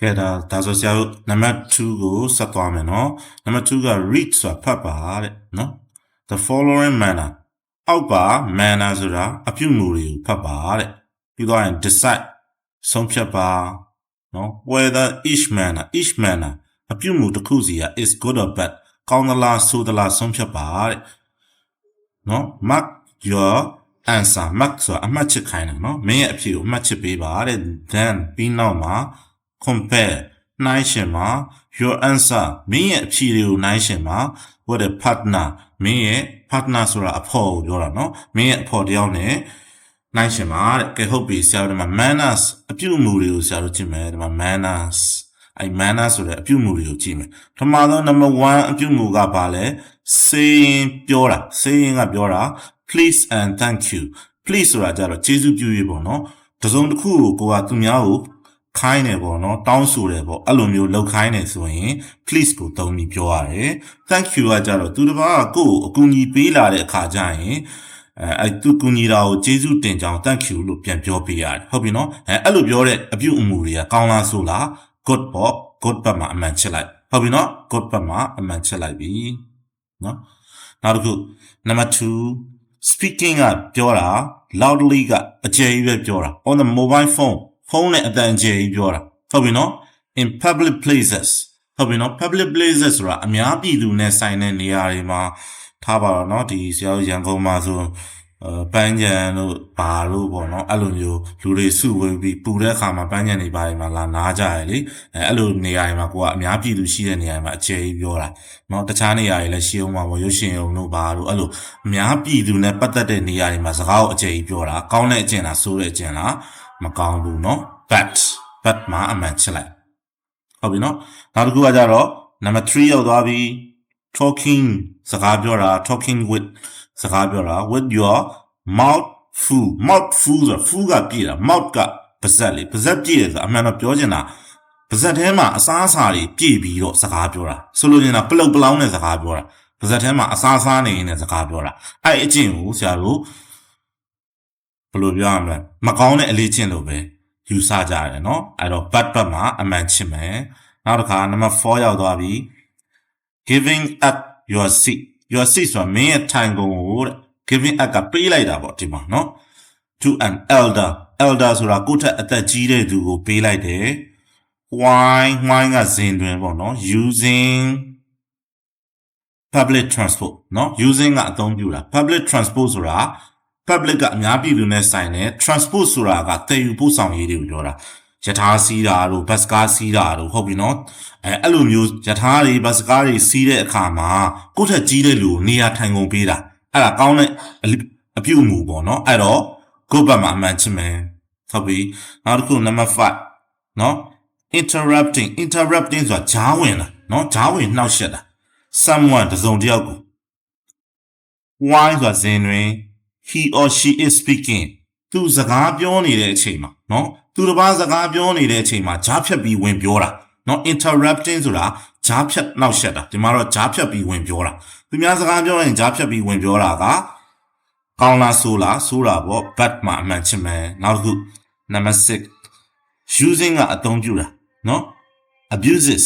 ကဲဒါဒါဆိုဆရာတို့နံပါတ်2ကိုဆက်သွားမယ်နော်နံပါတ်2က read ဆိုတာဖတ်ပါတဲ့နော် the following manner အောက်ပါ manner ဆိုတာအပြုအမူတွေကိုဖတ်ပါတဲ့ပြီးတော့ရင် decide ဆုံးဖြတ်ပါနော် whether each manner each manner အပြုအမူတစ်ခုစီက is good or bad ကောင်းသလားဆိုးသလားဆုံးဖြတ်ပါတဲ့နော် mark your answer mark ဆိုတာအမှတ်ချက်ခိုင်းတာနော်မင်းရဲ့အဖြေကိုအမှတ်ချက်ပေးပါတဲ့ then ပြီးနောက်မှာ compare နှိုင်းရှင်မှာ your answer မင်းရဲ့အဖြေတွေကိုနှိုင်းရှင်မှာ with a partner မင်းရဲ့ partner ဆိုတာအဖော်ကိုပြောတာနော်မင်းရဲ့အဖော်တယောက်နဲ့နှိုင်းရှင်မှာတဲ့ကဲဟုတ်ပြီဆရာတို့ဒီမှာ manners အပြုအမူတွေကိုဆရာတို့ကြည့်မယ်ဒီမှာ manners အဲ manners ဆိုတဲ့အပြုအမူတွေကိုကြည့်မယ်ပထမဆုံး number 1အပြုအမူကဘာလဲ saying ပြောတာ saying ကပြောတာ please and thank you please ဆိုတာကြတော့ကျေးဇူးပြုရေးပေါ့နော်တစ်စုံတစ်ခုကိုကိုကသူများကို ခိုင်းတယ်ပေါ့နော်တောင်းဆိုတယ်ပေါ့အဲ့လိုမျိုးလောက်ခိုင်းတယ်ဆိုရင် please ကိုသုံးပြီးပြောရတယ် thank you ကကြတော့သူတစ်ပါးကကိုယ့်ကိုအကူအညီပေးလာတဲ့အခါကျရင်အဲအဲ့သူကူညီတာကိုကျေးဇူးတင်ကြောင်း thank you လို့ပြန်ပြောပေးရတယ်ဟုတ်ပြီနော်အဲအဲ့လိုပြောတဲ့အပြုအမူတွေကကောင်းလားဆိုလား good ပေါ့ good ဘက်မှာအမှန်ချစ်လိုက်ဟုတ်ပြီနော် good ဘက်မှာအမှန်ချစ်လိုက်ပြီနော်နောက်တစ်ခု number 2 speaking ကပြောတာ loudly ကအကျယ်ကြီးပဲပြောတာ on the mobile phone ဖုန်းနဲ့အတန်ကျယ်ကြီးပြောတာဟုတ်ပြီနော် in public places ဟုတ်ပြီနော် public places ဆိုတာအများပြည်သူနဲ့ဆိုင်တဲ့နေရာတွေမှာထားပါတော့နော်ဒီဆရာတို့ရန်ကုန်မှာဆိုပန်းကြံတို့ဘာလို့ပေါ့နော်အဲ့လိုမျိုးလူတွေစုဝေးပြီးပူတဲ့အခါမှာပန်းကြံတွေဘာတွေမှာလာနားကြရလေအဲ့လိုနေရာတွေမှာကိုကအများပြည်သူရှိတဲ့နေရာတွေမှာအခြေကြီးပြောတာနော်တခြားနေရာတွေလည်းရှိအောင်ပါပေါ့ရုပ်ရှင်ရုံတို့ဘာတို့အဲ့လိုအများပြည်သူနဲ့ပတ်သက်တဲ့နေရာတွေမှာစကားကိုအခြေကြီးပြောတာကောင်းတဲ့အကျင့်လားဆိုးတဲ့အကျင့်လား မကောင်းဘူးเนาะ bad bad မှာအမှန်ချစ်လိုက် ဟုတ်ပြီနော်နောက်တစ်ခုကကြတော့ number 3ရောက်သွားပြီ talking စကားပြောတာ talking with စကားပြောတာ with your mouth full mouth full ဆို full ကပြည့်တာ mouth ကပါဇက်လေပါဇက်ပြည့်တယ်ဆိုအမှန်တော့ပြောချင်တာပါဇက်ထဲမှာအစားအစာတွေပြည့်ပြီးတော့စကားပြောတာဆိုလိုချင်တာပလုတ်ပလောင်းနဲ့စကားပြောတာပါဇက်ထဲမှာအစားအစားနေနေတဲ့စကားပြောတာအဲ့အကျင့်ကိုဆရာတို့ ဘယ်လိုပြောရမလဲမကောင်းတဲ့အလေးကျင့်လို့ပဲယူဆကြရတယ်เนาะအဲ့တော့ bad bad မှာအမှန်ချစ်မယ်နောက်တစ်ခါ number 4ရောက်သွားပြီ giving up your seat your seat ဆိုတာမင်းရဲ့ထိုင်ကုန်ကိုတဲ့ giving up ကပေးလိုက်တာပေါ့ဒီမှာเนาะ to an elder elder ဆိုတာကိုယ့်ထက်အသက်ကြီးတဲ့သူကိုပေးလိုက်တယ် why why ကဇင်တွင်ပေါ့เนาะ using public transport เนาะ using ကအသုံးပြုတာ public transport ဆိုတာ public ကအများပြည်သူနဲ့ဆိုင်တယ် transport ဆိုတာကတည်ယူပို့ဆောင်ရေးတွေကိုပြောတာယထာစီးတာတို့ဘတ်စကားစီးတာတို့ဟုတ်ပြီနော်အဲအဲ့လိုမျိုးယထာတွေဘတ်စကားတွေစီးတဲ့အခါမှာကိုယ့်ထက်ကြီးတဲ့လူကိုနေရာထိုင်ကုန်ပေးတာအဲ့ဒါကောင်းတဲ့အလိအပြုအမူပေါ့နော်အဲ့တော့ကိုယ့်ဘက်မှာအမှန်ချင်မယ်ဟုတ်ပြီနောက်တစ်ခု number 5နော် interrupting interrupting ဆိုတာဂျားဝင်တာနော်ဂျားဝင်နှောက်ယှက်တာ someone တစ်စုံတစ်ယောက်ကို why ဆိုတာဇင်တွင် he or she is speaking သူစကားပြောနေတဲ့အချိန်မှာเนาะသူတစ်ပါးစကားပြောနေတဲ့အချိန်မှာဂျားဖြတ်ပြီးဝင်ပြောတာเนาะ interrupting ဆိုတာဂျားဖြတ်နှောက်ယှက်တာဒီမှာတော့ဂျားဖြတ်ပြီးဝင်ပြောတာသူများစကားပြောရင်ဂျားဖြတ်ပြီးဝင်ပြောတာကကောင်းလားဆိုးလားဆိုးတာပေါ့ bad မှာအမှန်ချင်မယ်နောက်တစ်ခု number 6 using ကအသုံးပြုတာเนาะ abuses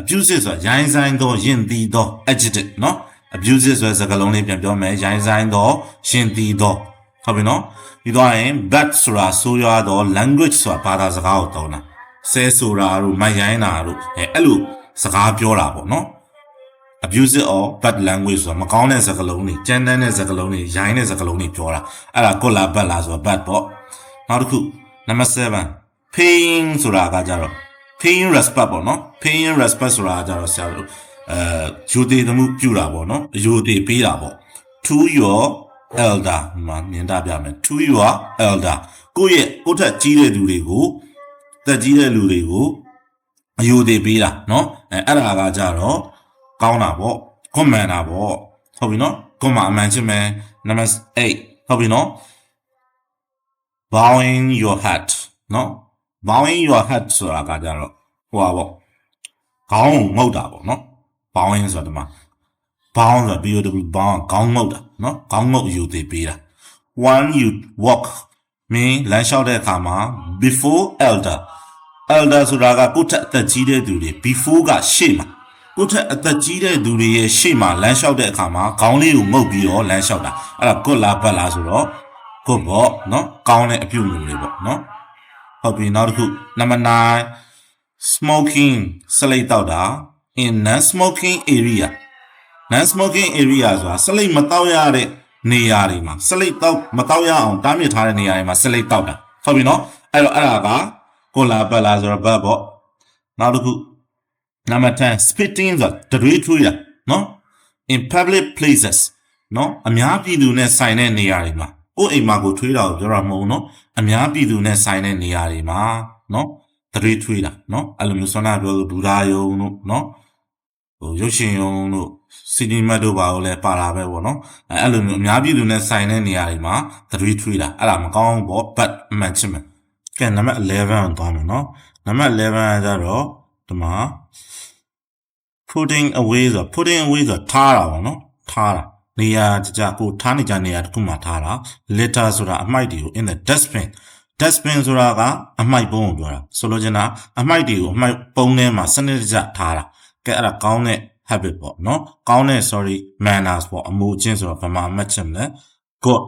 abuses ဆိုတာရိုင်းဆိုင်သောယဉ်သီးသော adjective เนาะ abuses ဆိုတဲ့စကားလုံးလေးပြန်ပြောမယ်ရိုင်းဆိုင်သောယဉ်သီးသောဟုတ်ပြီနော်ပြီးတော့ရင် bad ဆိုတာဆိုးရွားသော language ဆိုတာဘာသာစကားကိုတောင်းတာဆဲဆိုတာတို့မိုက်ရိုင်းတာတို့အဲအဲ့လိုစကားပြောတာပေါ့နော် abusive or bad language ဆိုတာမကောင်းတဲ့စကားလုံးတွေကြမ်းတမ်းတဲ့စကားလုံးတွေရိုင်းတဲ့စကားလုံးတွေပြောတာအဲ့ဒါကိုလာ bad လားဆိုတာ bad ပေါ့နောက်တစ်ခု number 7 paying ဆိုတာကကြတော့ paying respect ပေါ့နော် paying respect ဆိုတာကကြတော့ဆရာတို့ အဲယူတည်သမှုပြုတာပေါ့နော်ယူတည်ပေးတာပေါ့ to your elder မှာမြင်တာပြမယ် to your elder ကိုယ့်ရဲ့ကိုယ့်ထက်ကြီးတဲ့လူတွေကိုသက်ကြီးတဲ့လူတွေကိုအယူတည်ပေးတာနော်အဲအဲ့ဒါကကြတော့ကောင်းတာပေါ့ common တာပေါ့ဟုတ်ပြီနော် common အမှန်ချင်းပဲ number 8ဟုတ်ပြီနော် bowing your head နော် bowing your head ဆိုတာကကြတော့ဟိုပါပေါ့ခေါင်းငုတ်တာပေါ့နော် ဘောင်းဆိုတာဒီမှာဘောင်းဆိုတာ BOW ဘောင်းခေါင်းငုတ်တာနော်ခေါင်းငုတ်ယူသေးပေးတာ one you walk မင်းလမ်းလျှောက်တဲ့အခါမှာ before elder elder ဆိုတာကကိုယ့်ထက်အသက်ကြီးတဲ့သူတွေ before ကရှေ့မှာကိုယ့်ထက်အသက်ကြီးတဲ့သူတွေရဲ့ရှေ့မှာလမ်းလျှောက်တဲ့အခါမှာခေါင်းလေးကိုငုတ်ပြီးတော့လမ်းလျှောက်တာအဲ့ဒါကွတ်လားဘတ်လားဆိုတော့ကွတ်ပေါ့နော်ကောင်းတဲ့အပြုအမူတွေပေါ့နော်ဟုတ်ပြီနောက်တစ်ခုနံပါတ်9 smoking စလိတ်တောက်တာ in non smoking area non smoking area ဆိုတာစလိတ်မတောက်ရတဲ့နေရာတွေမှာစလိတ်တောက်မတောက်ရအောင်တားမြစ်ထားတဲ့နေရာတွေမှာစလိတ်တောက်တာဟုတ်ပြီနော်အဲ့တော့အဲ့ဒါကကိုလာဘက်လာဆိုတော့ဘက်ပေါ့နောက်တစ်ခု number 10 spitting ဆိုတာတရွေးထွေးတာနော် in public places နော်အများပြည်သူနဲ့ဆိုင်တဲ့နေရာတွေမှာကိုယ့်အိမ်မှာကိုထွေးတာကိုပြောတာမဟုတ်ဘူးနော်အများပြည်သူနဲ့ဆိုင်တဲ့နေရာတွေမှာနော်တရွေးထွေးတာနော်အဲ့လိုမျိုးဆွမ်းနာပြောလို့ဘူရာယုံတို့နော် ဟိုရုပ်ရှင်ရုံတို့စီနီမတ်တို့ဘာလို့လဲပါလာပဲပေါ့နော်အဲအဲ့လိုမျိုးအများပြည်သူနဲ့ဆိုင်တဲ့နေရာတွေမှာသတိထွေးတာအဲ့ဒါမကောင်းဘူးပေါ့ဘတ်အမှန်ချင်မယ်ကဲနံပါတ်11ကိုသွားမယ်နော်နံပါတ်11ကကြတော့ဒီမှာ putting away ဆိုတော့ putting away ဆိုတော့ထားတာပေါ့နော်ထားတာနေရာကြကြကိုထားနေကြနေရာတစ်ခုမှာထားတာ litter ဆိုတာအမှိုက်တွေကို in the dustbin dustbin ဆိုတာကအမှိုက်ပုံးကိုပြောတာဆိုလိုချင်တာအမှိုက်တွေကိုအမှိုက်ပုံးထဲမှာစနစ်တကျထားတာ ကဲအဲ့ဒါကောင်းတဲ့ habit ပေါ့နော်ကောင်းတဲ့ sorry manners ပေါ့အမှုချင်းဆိုတော့ဘာမှအမှတ်ချက်မလဲ good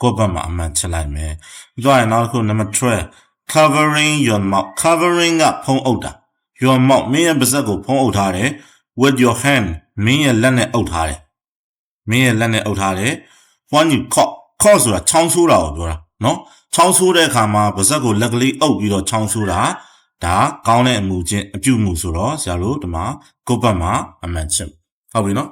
good ဘာမှအမှတ်ချက်လိုက်မယ်ပြီးတော့နောက်တစ်ခု number 12 covering your mouth covering ကဖုံးအုပ်တာ your mouth မင်းရဲ့ပါးစပ်ကိုဖုံးအုပ်ထားတယ် with your hand မင်းရဲ့လက်နဲ့အုပ်ထားတယ်မင်းရဲ့လက်နဲ့အုပ်ထားတယ် when you cough cough ဆိုတာချောင်းဆိုးတာကိုပြောတာနော်ချောင်းဆိုးတဲ့အခါမှာပါးစပ်ကိုလက်ကလေးအုပ်ပြီးတော့ချောင်းဆိုးတာ ဒါကောင်းတဲ့အမှုချင်းအပြုမှုဆိုတော့ဆရာတို့ဒီမှာကိုယ့်ဘက်မှာအမှန်ချင်းဟုတ်ပြီနော်